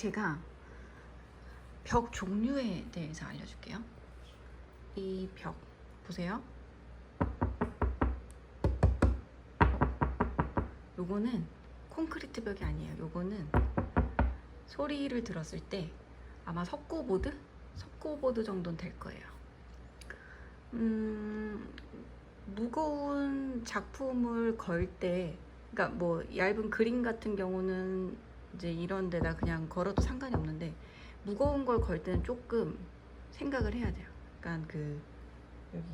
제가 벽 종류에 대해서 알려줄게요. 이 벽 보세요. 요거는 콘크리트 벽이 아니에요. 요거는 소리를 들었을 때 아마 석고보드? 석고보드 정도는 될 거예요. 음, 무거운 작품을 걸 때, 그러니까 뭐 얇은 그림 같은 경우는 이제 이런 데다 그냥 걸어도 상관이 없는데 무거운 걸 걸 때는 조금 생각을 해야 돼요. 그러니까 그 여기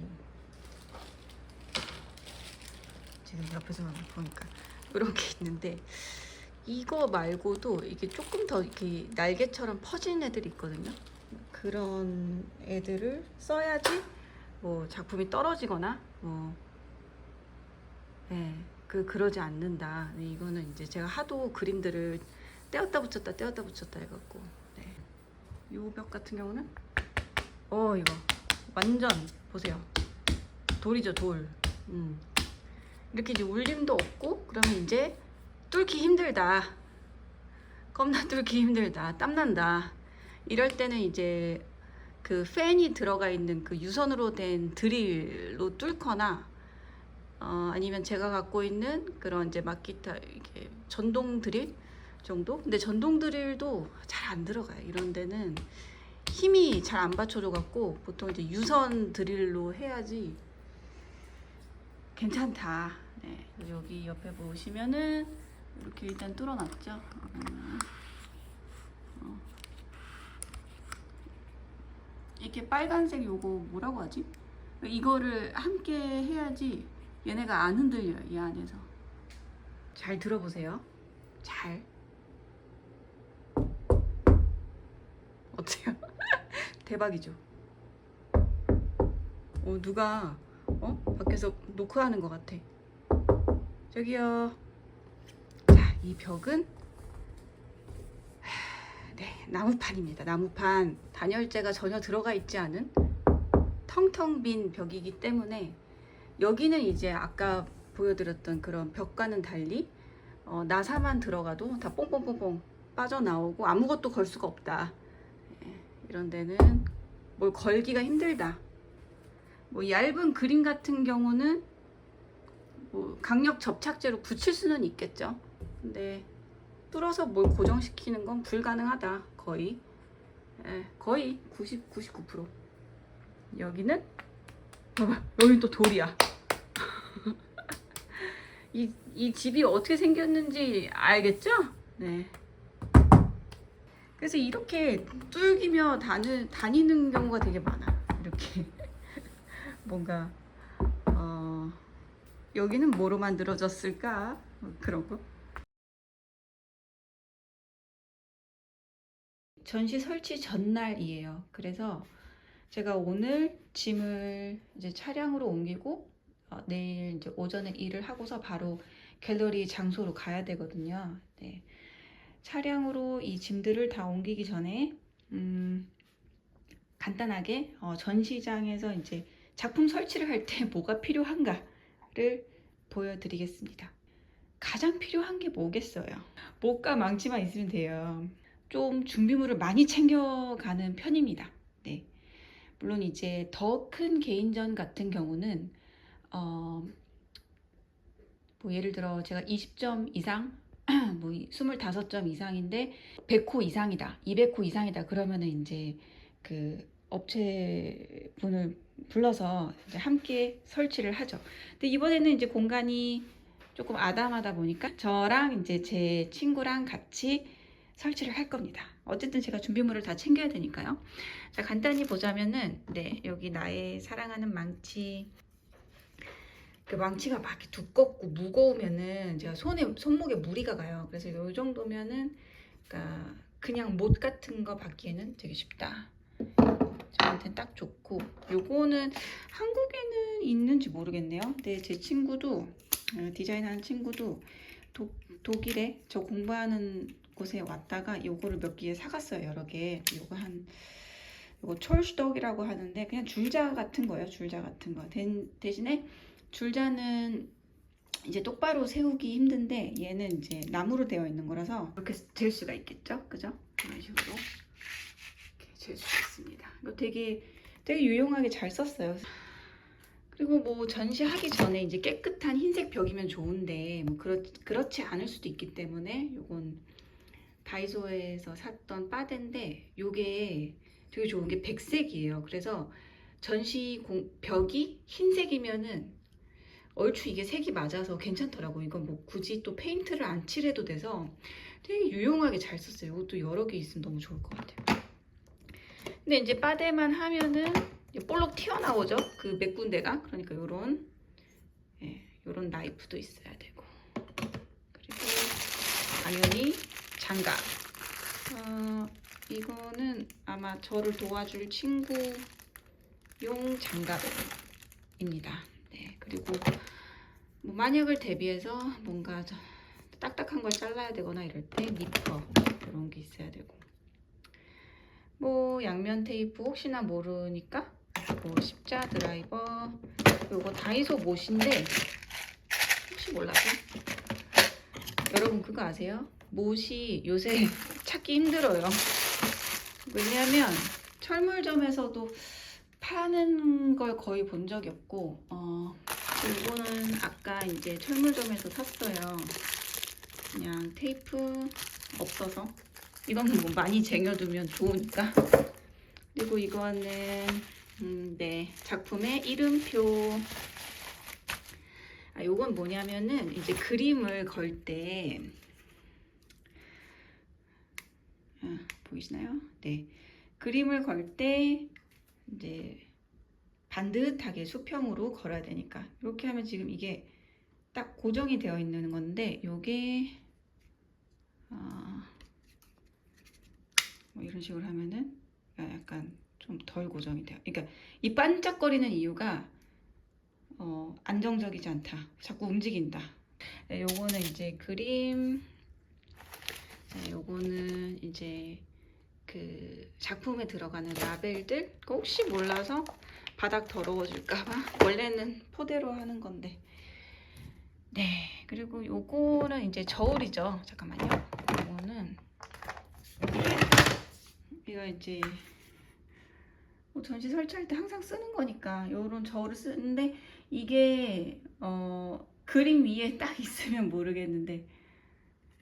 지금 옆에서 보니까 이런 게 있는데 이거 말고도 이게 조금 더 이렇게 날개처럼 퍼진 애들이 있거든요. 그런 애들을 써야지 뭐 작품이 떨어지거나 뭐 네, 그 그러지 않는다. 네, 이거는 이제 제가 하도 그림들을 떼었다 붙였다 떼었다 붙였다 해갖고 네. 요벽 같은 경우는 어 이거 완전 보세요 돌이죠 돌. 음. 이렇게 이제 울림도 없고 그러면 이제 뚫기 힘들다. 겁나 뚫기 힘들다. 땀난다. 이럴 때는 이제 그 팬이 들어가 있는 그 유선으로 된 드릴로 뚫거나 어, 아니면 제가 갖고 있는 그런 이제 마키타 이게 전동 드릴 정도? 근데 전동 드릴도 잘 안 들어가요. 이런 데는 힘이 잘 안 받쳐줘 갖고 보통 이제 유선 드릴로 해야지 괜찮다. 네, 여기 옆에 보시면은 이렇게 일단 뚫어놨죠. 음, 어. 이렇게 빨간색 요거 뭐라고 하지? 이거를 함께 해야지 얘네가 안 흔들려요 이 안에서. 잘 들어보세요. 잘. 어때요? 대박이죠. 어 누가 어 밖에서 노크하는 것 같아. 저기요. 자, 이 벽은 하, 네 나무판입니다. 나무판 단열재가 전혀 들어가 있지 않은 텅텅 빈 벽이기 때문에 여기는 이제 아까 보여드렸던 그런 벽과는 달리 어, 나사만 들어가도 다 뽕뽕뽕뽕 빠져나오고 아무것도 걸 수가 없다. 예, 이런 데는 뭘 걸기가 힘들다. 뭐 얇은 그림 같은 경우는 뭐 강력 접착제로 붙일 수는 있겠죠. 근데 뚫어서 뭘 고정시키는 건 불가능하다. 거의. 예, 거의 90, 99%. 여기는. 여긴 또 돌이야. 이, 이 집이 어떻게 생겼는지 알겠죠? 네. 그래서 이렇게 뚫기며 다니, 다니는 경우가 되게 많아. 이렇게. 뭔가, 어, 여기는 뭐로 만들어졌을까? 뭐 그런 거. 전시 설치 전날이에요. 그래서 제가 오늘 짐을 이제 차량으로 옮기고 어, 내일 이제 오전에 일을 하고서 바로 갤러리 장소로 가야 되거든요. 네. 차량으로 이 짐들을 다 옮기기 전에 음, 간단하게 어, 전시장에서 이제 작품 설치를 할 때 뭐가 필요한가를 보여드리겠습니다. 가장 필요한 게 뭐겠어요? 목과 망치만 있으면 돼요. 좀 준비물을 많이 챙겨가는 편입니다. 네. 물론 이제 더 큰 개인전 같은 경우는 어, 뭐 예를 들어 제가 20점 이상, 뭐 25점 이상인데 100호 이상이다, 200호 이상이다 그러면은 이제 그 업체 분을 불러서 함께 설치를 하죠. 근데 이번에는 이제 공간이 조금 아담하다 보니까 저랑 이제 제 친구랑 같이 설치를 할 겁니다. 어쨌든 제가 준비물을 다 챙겨야 되니까요. 자, 간단히 보자면은, 네, 여기 나의 사랑하는 망치. 그 망치가 막 두껍고 무거우면은 제가 손에, 손목에 무리가 가요. 그래서 이 정도면은, 그러니까 그냥 못 같은 거 받기에는 되게 쉽다. 저한테는 딱 좋고, 요거는 한국에는 있는지 모르겠네요. 근데 제 친구도, 어, 디자인하는 친구도 독, 독일에 저 공부하는 곳에 왔다가 요거를 몇 개 사갔어요 여러 개 요거 한 요거 촐슈덕이라고 하는데 그냥 줄자 같은 거예요 줄자 같은 거 대, 대신에 줄자는 이제 똑바로 세우기 힘든데 얘는 이제 나무로 되어 있는 거라서 이렇게 잴 수가 있겠죠, 그죠? 이런 식으로 이렇게 잴 수가 있습니다. 이거 되게 되게 유용하게 잘 썼어요. 그리고 뭐 전시하기 전에 이제 깨끗한 흰색 벽이면 좋은데 뭐 그렇, 그렇지 않을 수도 있기 때문에 요건 다이소에서 샀던 빠데인데 요게 되게 좋은 게 백색이에요. 그래서 전시 공, 벽이 흰색이면은 얼추 이게 색이 맞아서 괜찮더라고. 이건 뭐 굳이 또 페인트를 안 칠해도 돼서 되게 유용하게 잘 썼어요. 이것도 여러 개 있으면 너무 좋을 것 같아요. 근데 이제 빠데만 하면은 볼록 튀어나오죠. 그 몇 군데가. 그러니까 요런 예, 요런 나이프도 있어야 되고. 그리고 당연히 장갑. 어, 이거는 아마 저를 도와줄 친구용 장갑입니다. 네, 그리고 뭐 만약을 대비해서 뭔가 저- 딱딱한 걸 잘라야 되거나 이럴 때 니퍼 이런 게 있어야 되고 뭐 양면 테이프 혹시나 모르니까 뭐 십자 드라이버 요거 다이소 못인데 혹시 몰라서 여러분 그거 아세요? 못이 요새 찾기 힘들어요. 왜냐하면 철물점에서도 파는 걸 거의 본 적이 없고 어 이거는 아까 이제 철물점에서 샀어요. 그냥 테이프 없어서 이거는 뭐 많이 쟁여두면 좋으니까 그리고 이거는 음, 네 작품의 이름표 아 요건 뭐냐면은 이제 그림을 걸때 아, 보이시나요? 네 그림을 걸 때 반듯하게 수평으로 걸어야 되니까 이렇게 하면 지금 이게 딱 고정이 되어 있는 건데 요게 아, 뭐 이런 식으로 하면은 약간 좀 덜 고정이 돼요. 그러니까 이 반짝거리는 이유가 어, 안정적이지 않다. 자꾸 움직인다. 네, 요거는 이제 그림. 자, 요거는 이제 그 작품에 들어가는 라벨들 혹시 몰라서 바닥 더러워질까봐 원래는 포대로 하는 건데. 네 그리고 요거는 이제 저울이죠. 잠깐만요. 요거는 이거 이제 뭐 전시 설치할 때 항상 쓰는 거니까 요런 저울을 쓰는데 이게 어 그림 위에 딱 있으면 모르겠는데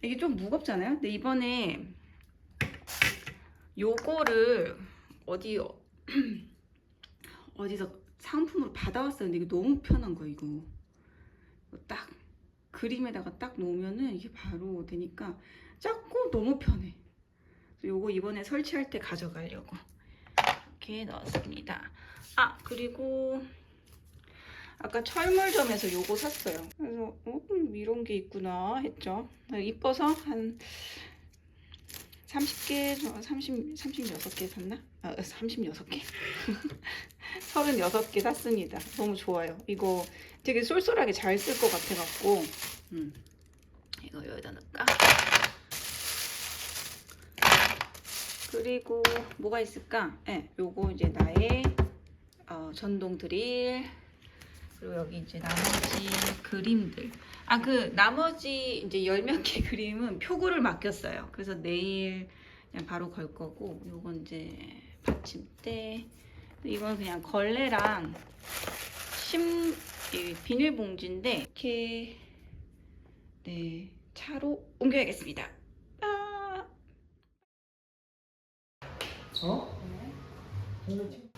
이게 좀 무겁잖아요? 근데 이번에 요거를 어디 어디서 상품으로 받아왔어요. 근데 이게 너무 편한 거야 이거. 딱 그림에다가 딱 놓으면은 이게 바로 되니까 작고 너무 편해. 요거 이번에 설치할 때 가져가려고 이렇게 넣었습니다. 아 그리고 아까 철물점에서 요거 샀어요. 그래서 어, 음, 이런 게 있구나 했죠. 이뻐서 한 30개, 30, 36개 샀나? 아, 36개. 36개 샀습니다. 너무 좋아요. 이거 되게 쏠쏠하게 잘 쓸 것 같아갖고. 음. 이거 여기다 넣을까? 그리고 뭐가 있을까? 예, 네, 요거 이제 나의 어, 전동 드릴. 그리고 여기 이제 나머지 그림들. 아, 그 나머지 이제 열 몇 개 그림은 표구를 맡겼어요. 그래서 내일 그냥 바로 걸 거고, 요건 이제 받침대. 이건 그냥 걸레랑 심, 이 비닐봉지인데, 이렇게, 네, 차로 옮겨야겠습니다. 아! 어? 지-